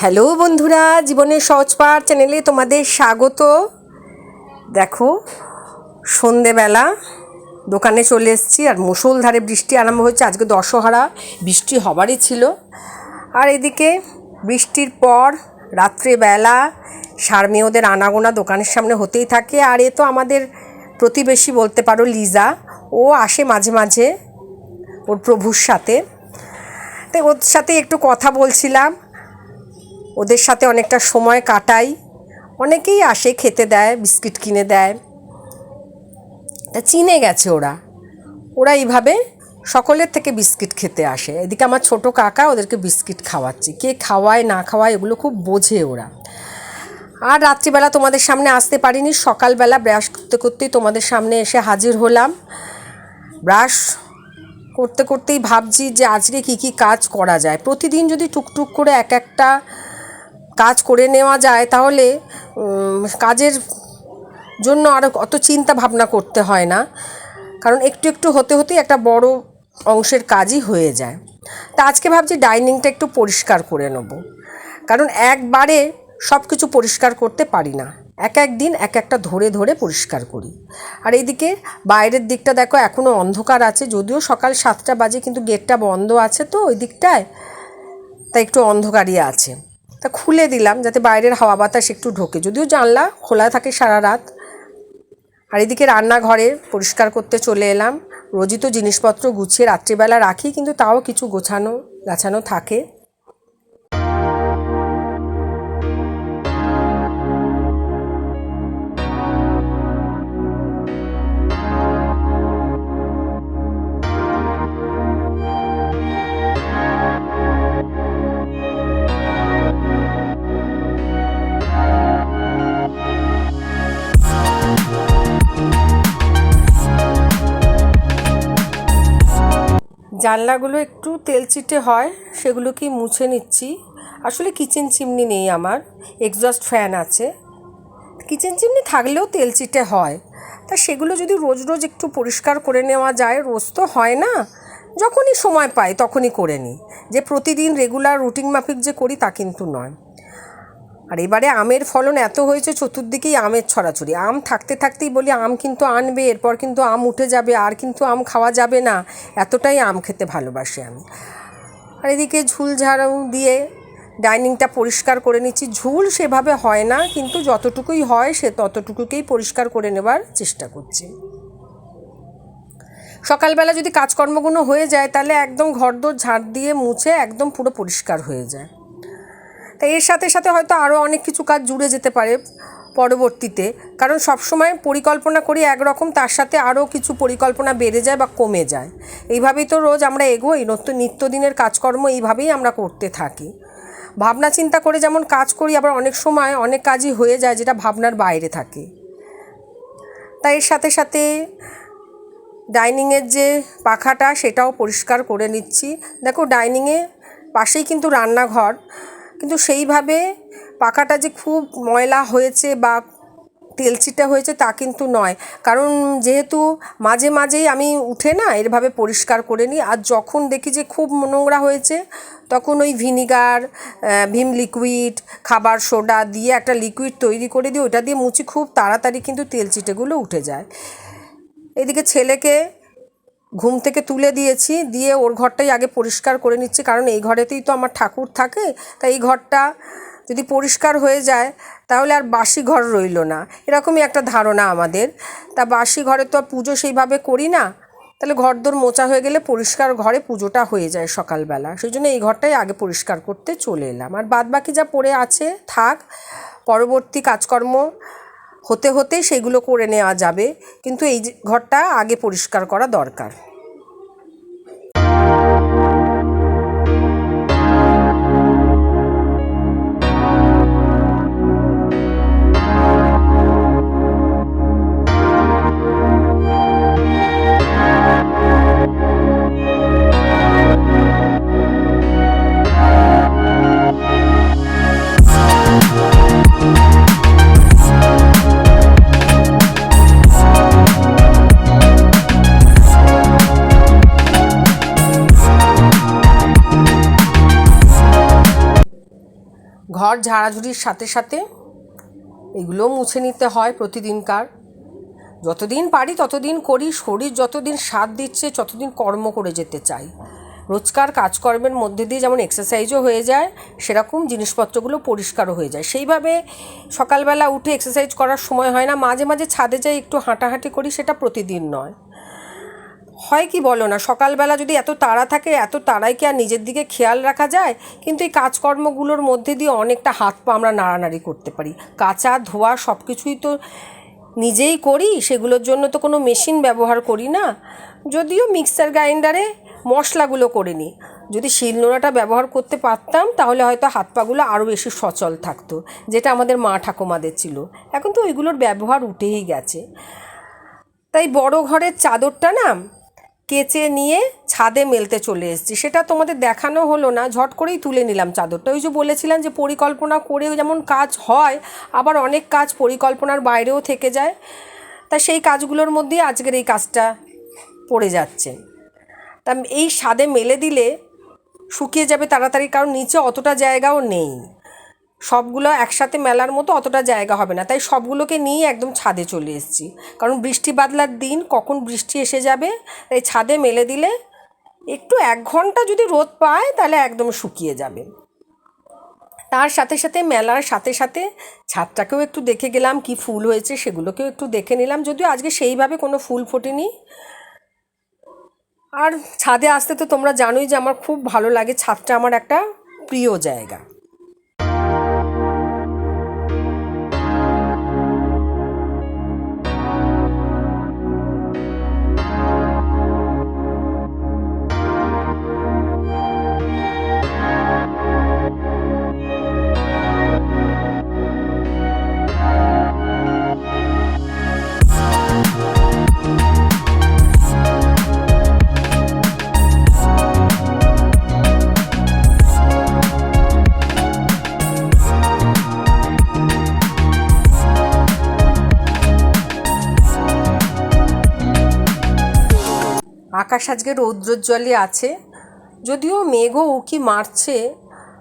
Hello বন্ধুরা, জীবনের সহজ পাঠ চ্যানেলে তোমাদের স্বাগত। দেখো, সন্ধেবেলা দোকানে চলে এসেছি আর মুষলধারে বৃষ্টি আরম্ভ হয়েছে। আজকে দশহারা, বৃষ্টি হবারই ছিল। আর এদিকে বৃষ্টির পর রাত্রেবেলা সারমেয় ওদের আনাগোনা দোকানের সামনে হতেই থাকে। আর এ তো আমাদের প্রতিবেশী বলতে পারো লিজা। ও আসে মাঝে মাঝে ওর প্রভুর সাথে। তাই ওর সাথে একটু কথা বলছিলাম। ওদের সাথে অনেকটা সময় কাটাই। অনেকেই আসে, খেতে দেয়, বিস্কিট কিনে দেয়। তা চিনে গেছে ওরা। ওরা এইভাবে সকলের থেকে বিস্কিট খেতে আসে। এদিকে আমার ছোট কাকা ওদেরকে বিস্কিট খাওয়াচ্ছে। কে খাওয়ায়, না খাওয়ায় এগুলো খুব বোঝে ওরা। আর রাত্রিবেলা তোমাদের সামনে আসতে পারিনি। সকালবেলা ব্রাশ করতে করতেই তোমাদের সামনে এসে হাজির হলাম। ব্রাশ করতে করতেই ভাবছি যে আজকে কি কি কাজ করা যায়। প্রতিদিন যদি টুকটুক করে এক একটা কাজ করে নেওয়া যায়, তাহলে কাজের জন্য আরও অত চিন্তা ভাবনা করতে হয় না। কারণ একটু একটু হতে হতেই একটা বড় অংশের কাজই হয়ে যায়। তা আজকে ভাবছি ডাইনিংটা একটু পরিষ্কার করে নেব। কারণ একবারে সব কিছু পরিষ্কার করতে পারি না। এক এক দিন এক একটা ধরে ধরে পরিষ্কার করি। আর এইদিকে বাইরের দিকটা দেখো এখনও অন্ধকার আছে, যদিও সকাল সাতটা বাজে কিন্তু গেটটা বন্ধ আছে তো ওই দিকটায় তা একটু অন্ধকারই আছে। তা খুলে দিলাম যাতে বাইরের হাওয়া বাতাস একটু ঢোকে। যদিও জানলা খোলা থাকে সারা রাত। আর এদিকে রান্নাঘরে পরিষ্কার করতে চলে এলাম। রোজিত জিনিসপত্র গুছিয়ে রাত্রিবেলা রাখি, কিন্তু তাও কিছু গোছানো গাছানো থাকে। জানলাগুলো একটু তেল চিটে হয়, সেগুলোকে মুছে নিচ্ছি। আসলে কিচেন চিমনি নেই আমার এক্সজস্ট ফ্যান আছে। কিচেন চিমনি থাকলেও তেল চিটে হয়। তা সেগুলো যদি রোজ রোজ একটু পরিষ্কার করে নেওয়া যায়, রোজ তো হয় না। যখনই সময় পাই তখনই করে নিই। যে প্রতিদিন রেগুলার রুটিন মাফিক যে করি তা কিন্তু নয়। আর এবারে আমের ফলন এত হয়েছে, চতুর্দিকেই আমের ছড়াছড়ি। আম থাকতে থাকতেই বলি, আম কিন্তু আনবে, এরপর কিন্তু আম উঠে যাবে, আর কিন্তু আম খাওয়া যাবে না। এতটাই আম খেতে ভালোবাসি আমি। আর এদিকে ঝুল ঝাড়ু দিয়ে ডাইনিংটা পরিষ্কার করে নিচ্ছি। ঝুল সেভাবে হয় না, কিন্তু যতটুকুই হয় সে ততটুকুকেই পরিষ্কার করে নেবার চেষ্টা করছি। সকালবেলা যদি কাজকর্মগুলো হয়ে যায়, তাহলে একদম ঘরদোর ঝাড় দিয়ে মুছে একদম পুরো পরিষ্কার হয়ে যায়। তাই এর সাথে সাথে হয়তো আরও অনেক কিছু কাজ জুড়ে যেতে পারে পরবর্তীতে। কারণ সবসময় পরিকল্পনা করি একরকম, তার সাথে আরও কিছু পরিকল্পনা বেড়ে যায় বা কমে যায়। এইভাবেই তো রোজ আমরা এগোই, নত্য, নিত্যদিনের কাজকর্ম এইভাবেই আমরা করতে থাকি। ভাবনা চিন্তা করে যেমন কাজ করি, আবার অনেক সময় অনেক কাজই হয়ে যায় যেটা ভাবনার বাইরে থাকে। তাই এর সাথে সাথে ডাইনিংয়ের যে পাখাটা, সেটাও পরিষ্কার করে নিচ্ছি। দেখো, ডাইনিংয়ে পাশেই কিন্তু রান্নাঘর। কিন্তু সেইভাবে পাখাটা যে খুব ময়লা হয়েছে বা তেলচিটে হয়েছে তা কিন্তু নয়। কারণ যেহেতু মাঝে মাঝেই আমি উঠে না এরভাবে পরিষ্কার করে নিই আর যখন দেখি যে খুব নোংরা হয়েছে, তখন ওই ভিনিগার ভিম লিকুইড, খাবার সোডা দিয়ে একটা লিকুইড তৈরি করে দিই ওটা দিয়ে মুছি, খুব তাড়াতাড়ি কিন্তু তেলচিটেগুলো উঠে যায়। এদিকে ছেলেকে ঘুম থেকে তুলে দিয়েছি, দিয়ে ওর ঘরটাই আগে পরিষ্কার করে নিচ্ছি। কারণ এই ঘরেতেই তো আমার ঠাকুর থাকে, তাই এই ঘরটা যদি পরিষ্কার হয়ে যায়, তাহলে আর বাসি ঘর রইল না। এরকমই একটা ধারণা আমাদের। তা বাসি ঘরে তো আর পুজো সেইভাবে করি না, তাহলে ঘরদোর মোচা হয়ে গেলে পরিষ্কার ঘরে পুজোটা হয়ে যায় সকালবেলা। সেই জন্য এই ঘরটাই আগে পরিষ্কার করতে চলে এলাম। আর বাদ বাকি যা পড়ে আছে, থাক, পরবর্তী কাজকর্ম হতে হতে সেগুলো করে নেওয়া যাবে। কিন্তু এই ঘরটা আগে পরিষ্কার করা দরকার। ঘর ঝাড়াঝুড়ির সাথে সাথে এগুলো মুছে নিতে হয় প্রতিদিনকার। যতদিন পারি ততদিন করি, শরীর যতদিন সাথ দিচ্ছে ততদিন কর্ম করে যেতে চাই। রোজকার কাজকর্মের মধ্যে দিয়ে যেমন এক্সারসাইজও হয়ে যায়, সেরকম জিনিসপত্রগুলো পরিষ্কারও হয়ে যায়। সেইভাবে সকালবেলা উঠে এক্সারসাইজ করার সময় হয় না, মাঝে মাঝে ছাদে যাই একটু হাঁটাহাঁটি করি, সেটা প্রতিদিন নয়। হয় কি বলো না? সকালবেলা যদি এত তাড়া থাকে, এত তাড়ায় কি আর নিজের দিকে খেয়াল রাখা যায়? কিন্তু এই কাজকর্মগুলোর মধ্যে দিয়ে অনেকটা হাত পা আমরা নাড়ানাড়ি করতে পারি। কাঁচা ধোয়া সব কিছুই তো নিজেই করি, সেগুলোর জন্য তো কোনো মেশিন ব্যবহার করি না। যদিও মিক্সার গ্রাইন্ডারে মশলাগুলো করে নিই। যদি শিলনোড়াটা ব্যবহার করতে পারতাম, তাহলে হয়তো হাত পাগুলো আরও বেশি সচল থাকতো, যেটা আমাদের মা ঠাকুমাদের ছিল। এখন তো ওইগুলোর ব্যবহার উঠেই গেছে। তাই বড় ঘরের চাদরটা না কেচে নিয়ে ছাদে মেলতে চলে এসেছি। সেটা তোমাদের দেখানো হলো না, ঝট করেই তুলে নিলাম চাদরটা। ওই যে বলেছিলাম যে পরিকল্পনা করেও যেমন কাজ হয়, আবার অনেক কাজ পরিকল্পনার বাইরেও থেকে যায়। তা সেই কাজগুলোর মধ্যেই আজকের এই কাজটা পড়ে যাচ্ছে। তা এই স্বাদে মেলে দিলে শুকিয়ে যাবে তাড়াতাড়ি, কারণ নিচে অতটা জায়গাও নেই। সবগুলো একসাথে মেলার মতো অতটা জায়গা হবে না। তাই সবগুলোকে নিয়ে একদম ছাদে চলে এসেছি। কারণ বৃষ্টি বাদলার দিন কখন বৃষ্টি এসে যাবে তাই ছাদে মেলে দিলে একটু এক ঘণ্টা যদি রোদ পায়, তাহলে একদম শুকিয়ে যাবে। তার সাথে সাথে মেলার সাথে সাথে ছাদটাকেও একটু দেখে গেলাম, কি ফুল হয়েছে সেগুলোকেও একটু দেখে নিলাম। যদিও আজকে সেইভাবে কোনো ফুল ফোটেনি। আর ছাদে আসতে তো তোমরা জানোই যে আমার খুব ভালো লাগে, ছাদটা আমার একটা প্রিয় জায়গা। আকাশ আজকে রৌদ্রোজ্জ্বলই আছে। যদিও মেঘও উকি মারছে।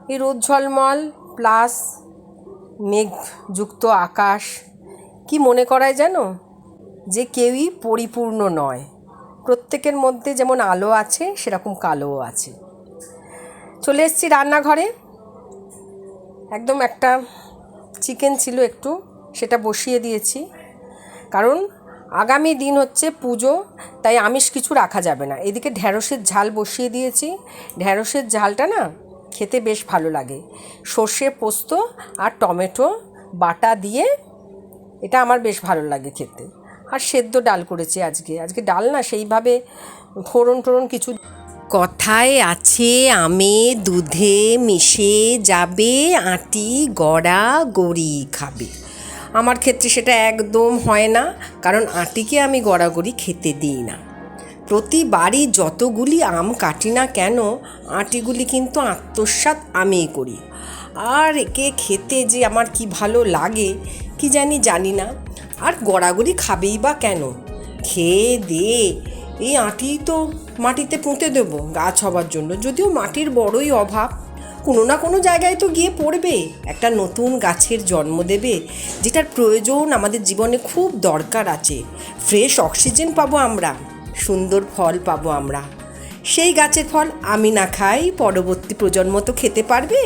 এই রোদ প্লাস মেঘযুক্ত আকাশ। কি মনে করায় জানো? যে কেউই পরিপূর্ণ নয়। প্রত্যেকের মধ্যে যেমন আলো আছে, সেরকম কালোও আছে। চলে এসেছি রান্নাঘরে। একদম একটা চিকেন ছিল একটু, সেটা বসিয়ে দিয়েছি। কারণ আগামী দিন হচ্ছে পুজো, তাই আমিষ কিছু রাখা যাবে না। এদিকে ঢ্যাঁড়সের ঝাল বসিয়ে দিয়েছি। ঢ্যাঁড়সের ঝালটা না খেতে বেশ ভালো লাগে। সর্ষে পোস্ত আর টমেটো বাটা দিয়ে এটা আমার বেশ ভালো লাগে খেতে। আর সেদ্ধ ডাল করেছি আজকে। আজকে ডাল না সেইভাবে ফোড়ন টোড়ন কিছু কথায় আছে, আমে দুধে মিশে যাবে, আটি গড়া গড়ি খাবে। আমার ক্ষেত্রে সেটা একদম হয় না, কারণ আটিকে আমি গড়াগড়ি খেতে দিই না। প্রতিবারই যতগুলি আম কাটি না কেন, আটিগুলি কিন্তু আত্মসাৎ আমিই করি। আর একে খেতে যে আমার কি ভালো লাগে, কি জানি জানি না। আর গড়াগড়ি খাবেই বা কেন? খেয়ে দে, এই আটি তো মাটিতে পুঁতে দেবো, গাছ হবার জন্য। যদিও মাটির বড়ই অভাব কোনো না কোনো জায়গায় তো গিয়ে পড়বে। একটা নতুন গাছের জন্ম দেবে, যেটার প্রয়োজন আমাদের জীবনে খুব দরকার আছে। ফ্রেশ অক্সিজেন পাবো আমরা, সুন্দর ফল পাবো আমরা। সেই গাছের ফল আমি না খাই, পরবর্তী প্রজন্ম তো খেতে পারবে?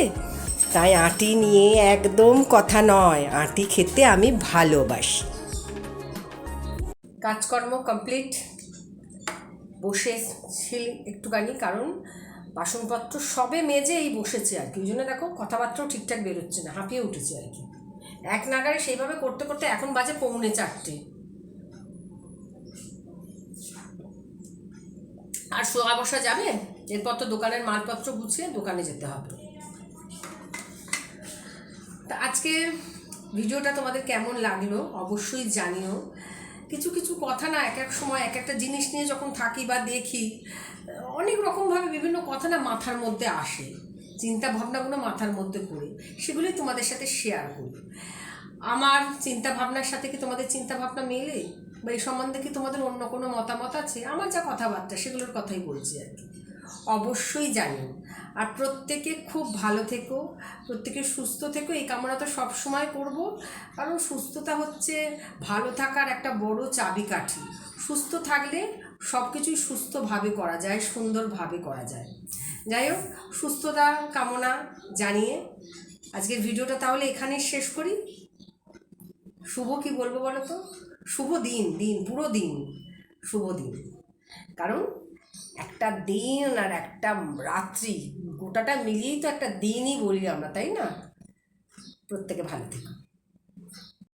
তাই আটি নিয়ে একদম কথা নয়, আটি খেতে আমি ভালোবাসি। কাজকর্ম কমপ্লিট বসে ছিল একটুখানি, কারণ বাসনপত্র সবে মেজে এই বসেছে আর কি। ওই জন্য দেখো কথাবার্তাও ঠিকঠাক বেরোচ্ছে না, হাঁপিয়ে উঠেছে আর কি। এক নাগারে সেইভাবে করতে করতে এখন বাজে পৌনে চারটে। আর শোয়া বসা যাবে? এরপর তো দোকানের মালপত্র গুছিয়ে দোকানে যেতে হবে। তা আজকে ভিডিওটা তোমাদের কেমন লাগল অবশ্যই জানিও। কিছু কিছু কথা না এক এক সময়, এক একটা জিনিস নিয়ে যখন থাকি বা দেখি, অনেক রকমভাবে বিভিন্ন কথা না মাথার মধ্যে আসে চিন্তা ভাবনাগুলো মাথার মধ্যে পড়ে সেগুলি তোমাদের সাথে শেয়ার করি। আমার চিন্তা ভাবনার সাথে কি তোমাদের চিন্তা ভাবনা মেলে? বা এই সম্বন্ধে কি তোমাদের অন্য কোনো মতামত আছে? আমার যা কথাবার্তা, সেগুলোর কথাই বলছি আর কি। অবশ্যই জানিও। আর প্রত্যেকে খুব ভালো থেকো, প্রত্যেকে সুস্থ থেকো। এই কামনা তো সবসময় করব। কারণ সুস্থতা হচ্ছে ভালো থাকার একটা বড় চাবিকাঠি। সুস্থ থাকলে সব কিছুই সুস্থভাবে করা যায়, সুন্দরভাবে করা যায়। যাই হোক সুস্থতা কামনা জানিয়ে আজকের ভিডিওটা তাহলে এখানেই শেষ করি। শুভ কি বলব বলো তো? শুভ দিন দিন, পুরো দিন। শুভ দিন। কারণ একটা দিন আর একটা রাত্রি, গোটাটা মিলিয়েই তো একটা দিনই বলি আমরা, তাই না? প্রত্যেকে ভালো থেকো।